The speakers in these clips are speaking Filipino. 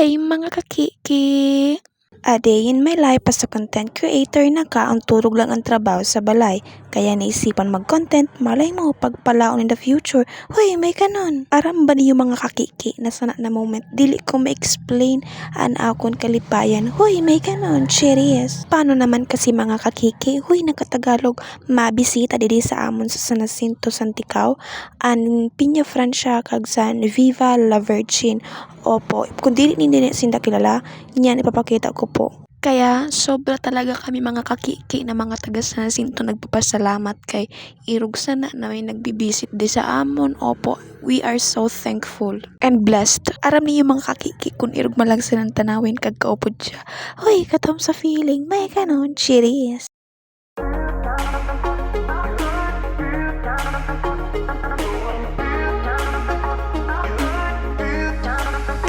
Hi mga kakiki! A day in my life as a content creator na ka, ang turog lang ang trabaho sa balay. Kaya naisipan mag-content, malay mo, pagpalaon in the future, huy, may kanon. Aram ba niyo mga kakiki, na, na moment, dili ko ma-explain an akon kalipayan, huy, may kanon, cheers. Paano naman kasi mga kakiki, huy, nagkatagalog, mabisita didi sa amon sa San Jacinto, Santicaw, an Piña Francia, kag San Viva la Virgin. Opo, kung dili ninyo sinda kilala, niyan ipapakita ko po. Kaya sobra talaga kami mga kakiki na mga taga San Jacinto nagpapasalamat kay irog sana na may nagbibisit di sa amon. Opo, we are so thankful and blessed. Aram niyo mga kakiki kung irog man lang silang tanawin kag kaupod siya. Hoy, katom sa feeling, may kanon, cheers.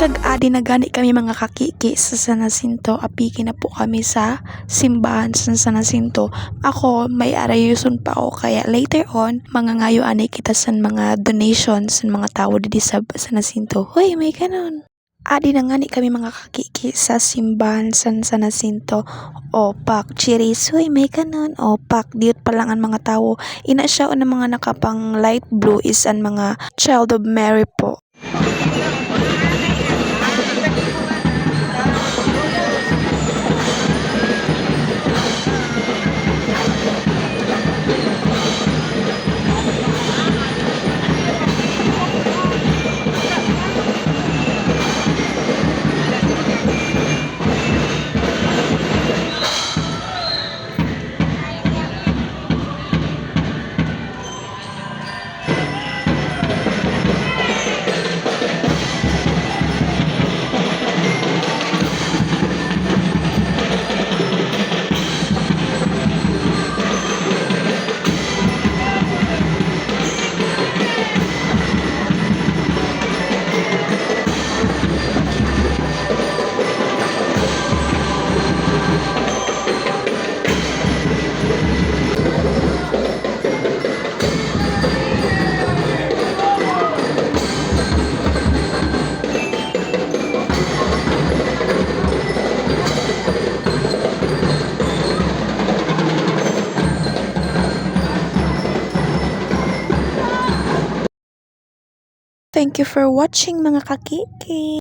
Kag adi na gani kami mga kakiki sa San Jacinto, apiki na po kami sa simbahan sa San Jacinto. Ako, may arayuson pa ako, kaya later on, mga ngayo ani kita sa mga donations sa mga tao didi sa San Jacinto. Hoy, may kanon. Adi na ngani kami mga kakiki sa simbahan sa San Jacinto. Opak, chiris, hoy, may kanon. Opak, diot pa lang ang mga tao. Ina siya o ng mga nakapang light blue is ang mga child of Mary po. Thank you for watching mga kakiki.